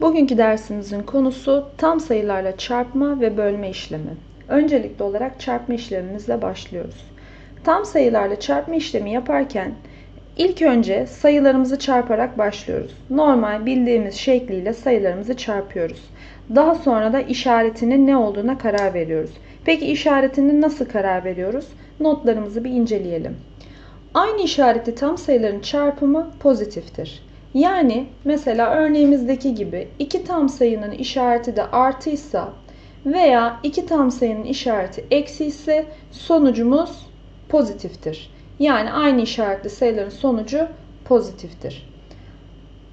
Bugünkü dersimizin konusu tam sayılarla çarpma ve bölme işlemi. Öncelikli olarak çarpma işlemimizle başlıyoruz. Tam sayılarla çarpma işlemi yaparken ilk önce sayılarımızı çarparak başlıyoruz. Normal bildiğimiz şekliyle sayılarımızı çarpıyoruz. Daha sonra da işaretinin ne olduğuna karar veriyoruz. Peki işaretini nasıl karar veriyoruz? Notlarımızı bir inceleyelim. Aynı işaretli tam sayıların çarpımı pozitiftir. Yani mesela örneğimizdeki gibi iki tam sayının işareti de artıysa veya iki tam sayının işareti eksi ise sonucumuz pozitiftir. Yani aynı işaretli sayıların sonucu pozitiftir.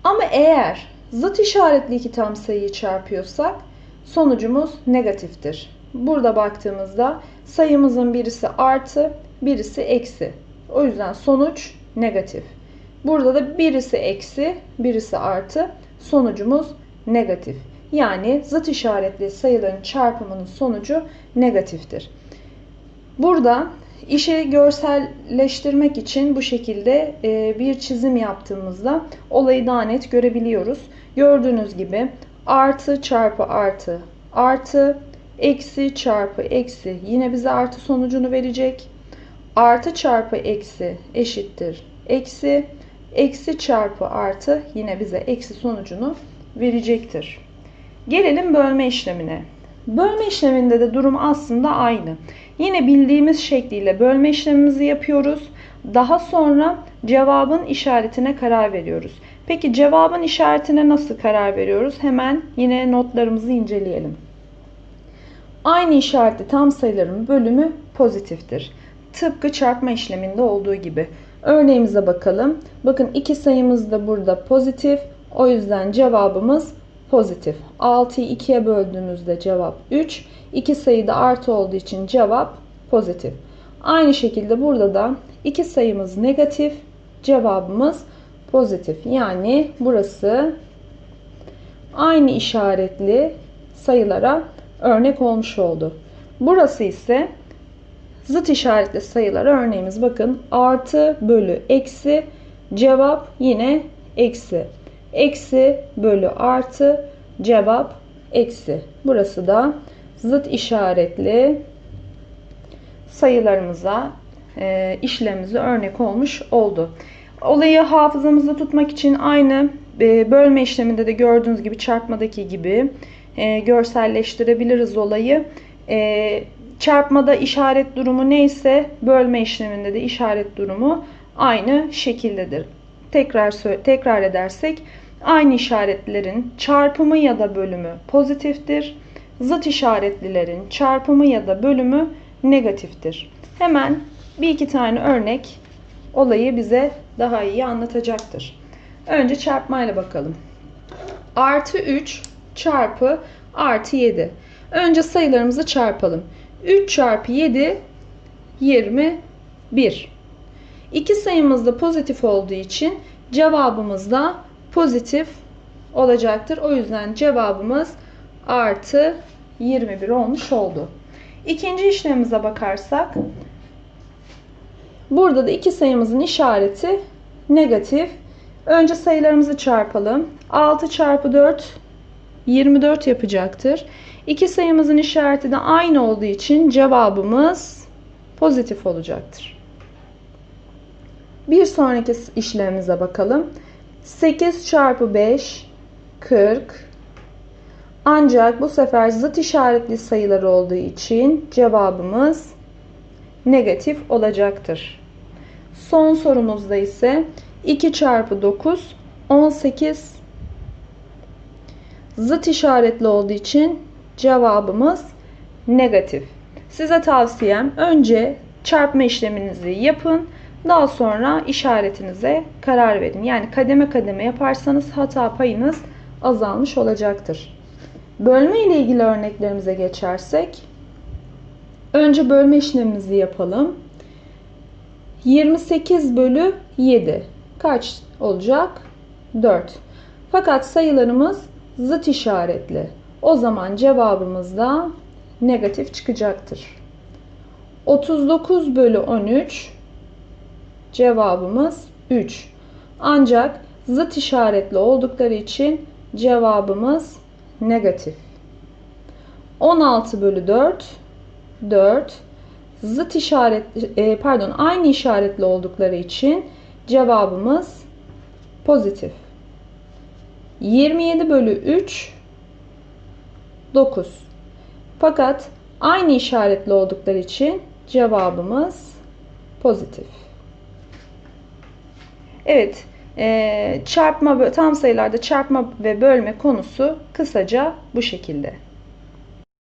Ama eğer zıt işaretli iki tam sayıyı çarpıyorsak sonucumuz negatiftir. Burada baktığımızda sayımızın birisi artı, birisi eksi. O yüzden sonuç negatif. Burada da birisi eksi, birisi artı. Sonucumuz negatif. Yani zıt işaretli sayıların çarpımının sonucu negatiftir. Burada işi görselleştirmek için bu şekilde e, bir çizim yaptığımızda olayı daha net görebiliyoruz. Gördüğünüz gibi artı çarpı artı artı eksi çarpı eksi yine bize artı sonucunu verecek. Artı çarpı eksi eşittir eksi eksi çarpı artı yine bize eksi sonucunu verecektir. Gelelim bölme işlemine. Bölme işleminde de durum aslında aynı. Yine bildiğimiz şekliyle bölme işlemimizi yapıyoruz. Daha sonra cevabın işaretine karar veriyoruz. Peki cevabın işaretine nasıl karar veriyoruz? Hemen yine notlarımızı inceleyelim. Aynı işaretli tam sayıların bölümü pozitiftir. Tıpkı çarpma işleminde olduğu gibi. Örneğimize bakalım. Bakın iki sayımız da burada pozitif. O yüzden cevabımız pozitif. 6'yı 2'ye böldüğümüzde cevap 3. İki sayı da artı olduğu için cevap pozitif. Aynı şekilde burada da iki sayımız negatif. Cevabımız pozitif. Yani burası aynı işaretli sayılara örnek olmuş oldu. Burası ise Zıt işaretli sayılar örneğimiz bakın artı bölü eksi cevap yine eksi. Eksi bölü artı cevap eksi. Burası da zıt işaretli sayılarımıza e, işlemimize örnek olmuş oldu. Olayı hafızamızda tutmak için aynı e, bölme işleminde de gördüğünüz gibi çarpmadaki gibi e, görselleştirebiliriz olayı. E, Çarpmada işaret durumu neyse bölme işleminde de işaret durumu aynı şekildedir. Tekrar tekrar edersek aynı işaretlerin çarpımı ya da bölümü pozitiftir. Zıt işaretlilerin çarpımı ya da bölümü negatiftir. Hemen bir iki tane örnek olayı bize daha iyi anlatacaktır. Önce çarpmayla bakalım. Artı 3 çarpı artı 7. Önce sayılarımızı çarpalım. 3 çarpı 7 21. İki sayımız da pozitif olduğu için cevabımız da pozitif olacaktır. O yüzden cevabımız artı 21 olmuş oldu. İkinci işlemimize bakarsak burada da iki sayımızın işareti negatif. Önce sayılarımızı çarpalım. 6 çarpı 4 24 yapacaktır. İki sayımızın işareti de aynı olduğu için cevabımız pozitif olacaktır. Bir sonraki işlemimize bakalım. 8 çarpı 5 40 ancak bu sefer zıt işaretli sayılar olduğu için cevabımız negatif olacaktır. Son sorumuzda ise 2 çarpı 9 18 zıt işaretli olduğu için cevabımız negatif. Size tavsiyem önce çarpma işleminizi yapın. Daha sonra işaretinize karar verin. Yani kademe kademe yaparsanız hata payınız azalmış olacaktır. Bölme ile ilgili örneklerimize geçersek önce bölme işlemimizi yapalım. 28 bölü 7 kaç olacak? 4. Fakat sayılarımız zıt işaretli. O zaman cevabımız da negatif çıkacaktır. 39 bölü 13 cevabımız 3. Ancak zıt işaretli oldukları için Cevabımız negatif. 16 bölü 4 4 zıt işaret e, pardon aynı işaretli oldukları için cevabımız pozitif. 27 bölü 3 9 fakat aynı işaretli oldukları için cevabımız pozitif. Evet, e, çarpma tam sayılarda çarpma ve bölme konusu kısaca bu şekilde.